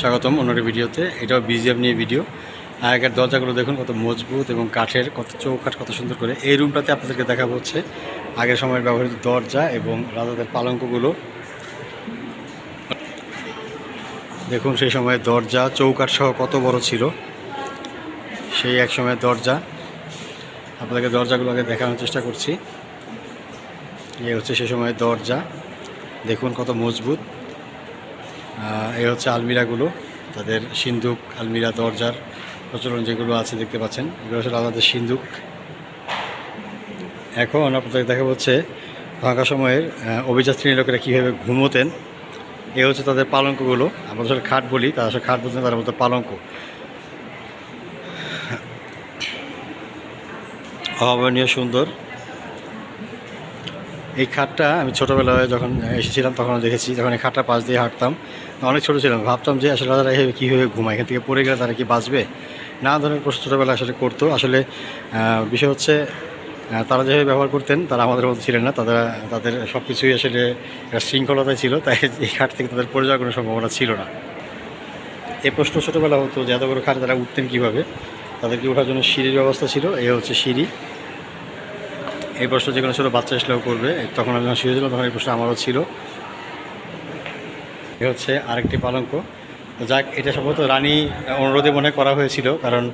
স্বাগতম অন্যটি ভিডিওতে। এটাও বিজিএম নিয়ে ভিডিও। আগের দরজাগুলো দেখুন, কত মজবুত এবং কাঠের, কত চৌকাঠ, কত সুন্দর করে। এই রুমটাতে আপনাদেরকে দেখাবো হচ্ছে আগের সময়ের ব্যবহৃত দরজা এবং রাজাদের পালঙ্কগুলো। দেখুন সেই সময় দরজা, চৌকাঠ সহ কত বড় ছিল। সেই এক সময় দরজা। আপনাদেরকে দরজাগুলো আগে দেখানোর চেষ্টা করছি। এই হচ্ছে সে সময় দরজা। দেখুন কত মজবুত। এই হচ্ছে আলমিরাগুলো, তাদের সিন্দুক আলমিরা দরজার প্রচলন যেগুলো আছে দেখতে পাচ্ছেন, এগুলো হচ্ছে আলাদা সিন্দুক এখন আপনাদের দেখা হচ্ছে ফাঁকা সময়ের অভিযাত্রী লোকেরা কীভাবে ঘুমোতেন। এ হচ্ছে তাদের পালঙ্কগুলো, আমরা আসলে খাট বলি, তারা আসলে খাট বলতে তার মধ্যে পালঙ্ক। অভাবনীয় সুন্দর। এই খাটটা আমি ছোটোবেলায় যখন এসেছিলাম তখন দেখেছি। যখন এই খাটটা পাশ দিয়ে হাঁটতাম, অনেক ছোটো ছিলাম। ভাবতাম যে আসলে তারা এভাবে কীভাবে ঘুমায়? এখান থেকে পড়ে গেলে তারা কি বাঁচবে? না ধরনের প্রশ্ন ছোটোবেলায় আসলে করতো। আসলে বিষয় হচ্ছে তারা যেভাবে ব্যবহার করতেন, তারা আমাদের মধ্যে ছিলেন না। তারা তাদের সব কিছুই আসলে শৃঙ্খলতায় ছিল, তাই এই খাট থেকে তাদের পড়ে যাওয়ার কোনো সম্ভাবনা ছিল না। এই প্রশ্ন ছোটোবেলা হতো যে, এত বড় খাট তারা উঠতেন কীভাবে? তাদেরকে ওঠার জন্য সিঁড়ির ব্যবস্থা ছিল। এ হচ্ছে সিঁড়ি। এই প্রশ্ন যে কোনো ছোটো বাচ্চা আসলেও করবে, তখন আমি যখন শুয়েছিলাম তখন এই প্রশ্ন আমারও ছিল। এ হচ্ছে আরেকটি পালঙ্ক। যাক, এটা সম্ভবত রানী অনুরোধে মনে করা হয়েছিল, কারণ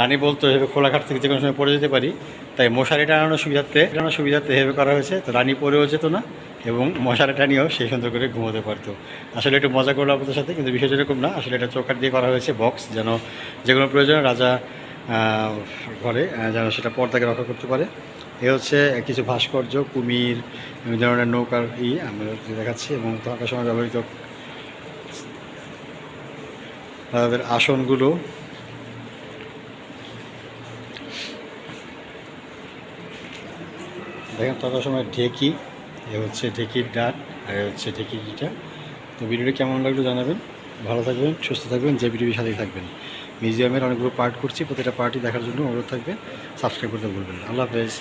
রানী বলতো, এভাবে খোলাঘাট থেকে যে কোনো সময় পড়ে যেতে পারি। তাই মশারি টানানোর সুবিধার্থে টানানোর সুবিধার্থে এভাবে করা হয়েছে। তো রানী পড়েও যেত না এবং মশারি টানিয়েও সেই সুন্দর করে ঘুমোতে পারতো। আসলে একটু মজা করল আপনাদের সাথে, কিন্তু বিষয়টা এরকম না। আসলে এটা চৌকাট দিয়ে করা হয়েছে, বক্স, যেন যে কোনো প্রয়োজনে রাজা ঘরে যেন সেটা পর্দাকে রক্ষা করতে পারে। এ হচ্ছে কিছু ভাস্কর্য, কুমির, বিভিন্ন ধরনের নৌকার ই আমরা দেখাচ্ছি এবং থাকার সময় ব্যবহৃত তাদের আসনগুলো। দেখেন থাকার সময় ঢেকি, এ হচ্ছে ঢেকির ডাট আর এ হচ্ছে ঢেকিটা তো ভিডিওটি কেমন লাগল জানাবেন। ভালো থাকবেন, সুস্থ থাকবেন, যে ভিডিওর সাথেই থাকবেন। মিউজিয়ামের অনেকগুলো পার্ট করছি, প্রতিটা পার্টি দেখার জন্য অনুরোধ থাকবে। সাবস্ক্রাইব করতে ভুলবেন আল্লাহ হাফেজ।